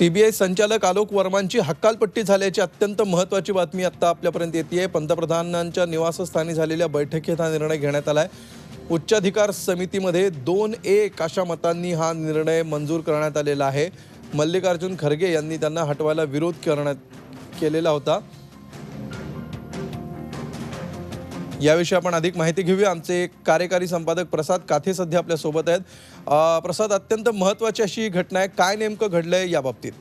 CBI संचालक आलोक वर्मांची हक्कालपट्टी झाल्याची अत्यंत महत्त्वाची बातमी आत्ता आपल्यापर्यंत येते आहे पंतप्रधानांच्या निवासस्थानी झालेल्या बैठकीत हा निर्णय घेण्यात आला आहे उच्चाधिकार समितीमध्ये दोन एक अशा मतांनी हा निर्णय मंजूर करण्यात आलेला आहे. मल्लिकार्जुन खरगे यांनी त्यांना हटवायला विरोध करण्यात केलेला होता. याविषयी आपण अधिक माहिती घेऊया. आमचे कार्यकारी संपादक प्रसाद काथे सध्या आपल्यासोबत आहेत प्रसाद अत्यंत महत्त्वाची अशी घटना आहे. काय नेमकं घडलंय या बाबतीत?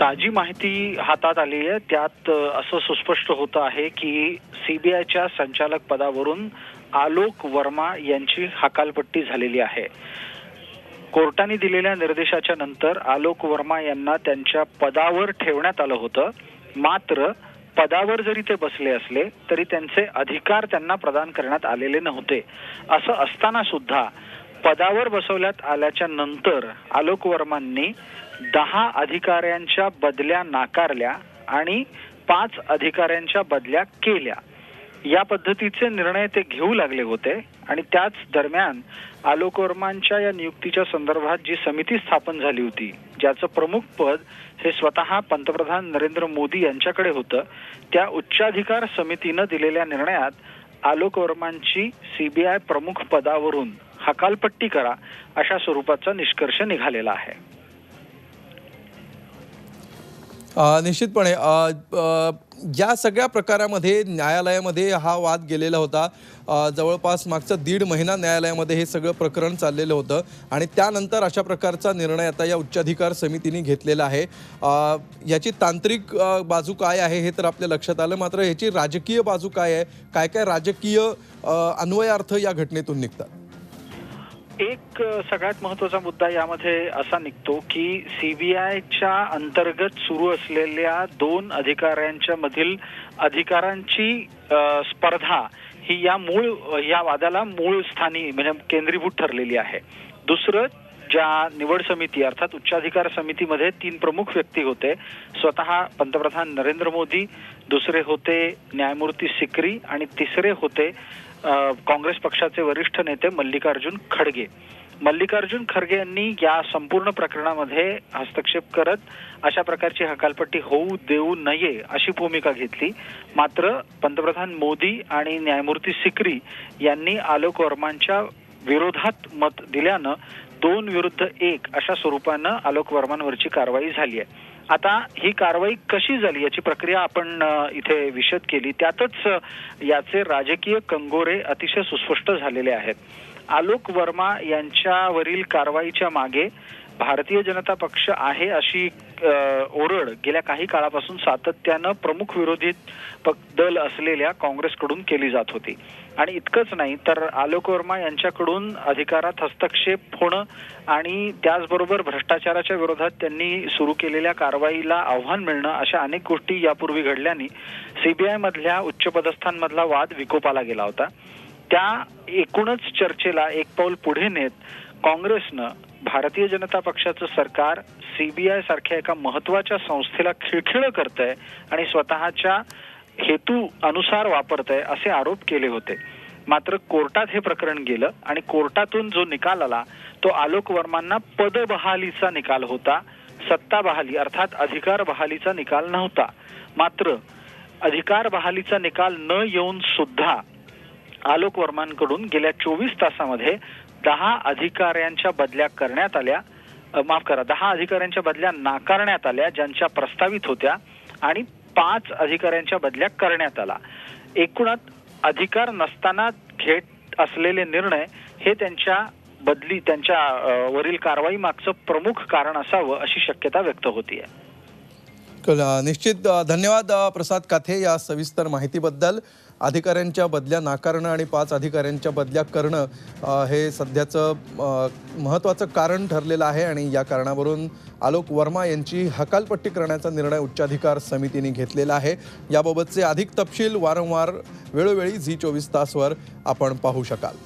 ताजी माहिती हातात आली आहे. त्यात असं सुस्पष्ट होतं आहे की सीबीआयच्या संचालक पदावरून आलोक वर्मा यांची हकालपट्टी झालेली आहे. कोर्टाने दिलेल्या निर्देशाच्या नंतर आलोक वर्मा यांना त्यांच्या पदावर ठेवण्यात आलं होतं. मात्र पदावर जरी ते बसले असले तरी त्यांचे अधिकार त्यांना प्रदान करण्यात आलेले नव्हते. असं असताना सुद्धा पदावर बसवण्यात आल्याच्यानंतर आलोक वर्मांनी दहा अधिकाऱ्यांच्या बदल्या नाकारल्या आणि पाच अधिकाऱ्यांच्या बदल्या केल्या. या पद्धतीचे निर्णय ते घेऊ लागले होते. आणि त्याच दरम्यान आलोक वर्मांच्या या नियुक्तीच्या संदर्भात जी समिती स्थापन झाली होती ज्याचं प्रमुख पद हे स्वतः पंतप्रधान नरेंद्र मोदी यांच्याकडे होतं त्या उच्चाधिकार समितीनं दिलेल्या निर्णयात आलोक वर्मांची सीबीआय प्रमुख पदावरून हकालपट्टी करा अशा स्वरूपाचा निष्कर्ष निघालेला आहे. निश्चितपणे या सगळ्या प्रकारामध्ये न्यायालयामध्ये हा वाद गेलेला होता. जवळपास मागचा दीड महिना न्यायालयामध्ये हे सगळं प्रकरण चाललेलं होतं आणि त्यानंतर अशा प्रकारचा निर्णय आता या उच्चाधिकार समितीने घेतलेला आहे. याची तांत्रिक बाजू काय आहे हे तर आपल्या लक्षात आलं. मात्र ह्याची राजकीय बाजू काय आहे? काय काय राजकीय अन्वयार्थ या घटनेतून निघतात? एक सगळ्यात महत्त्वाचा मुद्दा यामध्ये असा निघतो की सीबीआयच्या अंतर्गत सुरू असलेल्या दोन अधिकाऱ्यांच्या मधील अधिकारांची स्पर्धा ही या मूळ या वादाला मूळ स्थानी म्हणजे केंद्रीभूत ठरलेली आहे. दुसरं ज्या निवड समिती अर्थात उच्चाधिकार समितीमध्ये तीन प्रमुख व्यक्ती होते. स्वतः पंतप्रधान नरेंद्र मोदी दुसरे होते न्यायमूर्ती सिकरी आणि तिसरे होते काँग्रेस पक्षाचे वरिष्ठ नेते मल्लिकार्जुन खडगे. मल्लिकार्जुन खरगे यांनी या संपूर्ण प्रकरणामध्ये हस्तक्षेप करत अशा प्रकारची हकालपट्टी होऊ देऊ नये अशी भूमिका घेतली. मात्र पंतप्रधान मोदी आणि न्यायमूर्ती सिक्री यांनी आलोक वर्मांच्या विरोधात मत दिल्यानं दोन विरुद्ध एक अशा स्वरूपानं आलोक वर्मांवरची कारवाई झाली आहे. आता ही कारवाई कशी झाली याची प्रक्रिया आपण इथे विशद केली. त्यातच याचे राजकीय कंगोरे अतिशय सुस्पष्ट झालेले आहेत. आलोक वर्मा यांच्यावरील कारवाईच्या मागे भारतीय जनता पक्ष आहे अशी ओरड गेल्या काही काळापासून सातत्यानं प्रमुख विरोधी दल असलेल्या काँग्रेसकडून केली जात होती. आणि इतकंच नाही तर आलोक वर्मा यांच्याकडून अधिकारात हस्तक्षेप होणं आणि त्याचबरोबर भ्रष्टाचाराच्या विरोधात त्यांनी सुरू केलेल्या कारवाईला आव्हान मिळणं अशा अनेक गोष्टी यापूर्वी घडल्याने सीबीआय मधल्या उच्चपदस्थांमधला वाद विकोपाला गेला होता. त्या एकूणच चर्चेला एक पाऊल पुढे नेत काँग्रेसनं भारतीय जनता पक्षाचं सरकार सीबीआय सारख्या एका महत्त्वाच्या संस्थेला खिळखिळ करत आहे आणि स्वतःच्या हेतू अनुसार वापरत आहे असे आरोप केले होते. मात्र कोर्टात हे प्रकरण गेलं आणि कोर्टातून जो निकाल आला तो आलोक वर्मांना पदबहालीचा निकाल होता. सत्ता बहाली अर्थात अधिकार बहालीचा निकाल नव्हता. मात्र अधिकार बहालीचा निकाल न येऊन सुद्धा आलोक वर्मांकडून गेल्या चोवीस तासामध्ये दहा अधिकाऱ्यांच्या बदल्या करण्यात आल्या. माफ करा दहा अधिकाऱ्यांच्या बदल्या नाकारण्यात आल्या ज्यांच्या प्रस्तावित होत्या आणि पाच अधिकाऱ्यांच्या बदल्या करण्यात आला. एकूणात अधिकार नसताना घेत असलेले निर्णय हे त्यांच्या बदली त्यांच्या वरील कारवाई मागचं प्रमुख कारण असावं अशी शक्यता व्यक्त होती आहे निश्चित धन्यवाद प्रसाद काथे या सविस्तर माहितीबद्दल. अधिकाऱ्यांच्या बदल्या नाकारणं आणि पाच अधिकाऱ्यांच्या बदल्या करणं हे सध्याचं महत्त्वाचं कारण ठरलेलं आहे आणि या कारणावरून आलोक वर्मा यांची हकालपट्टी करण्याचा निर्णय उच्चाधिकार समितीने घेतलेला आहे. याबाबतचे अधिक तपशील वारंवार वेळोवेळी झी चोवीस तासवर आपण पाहू शकाल.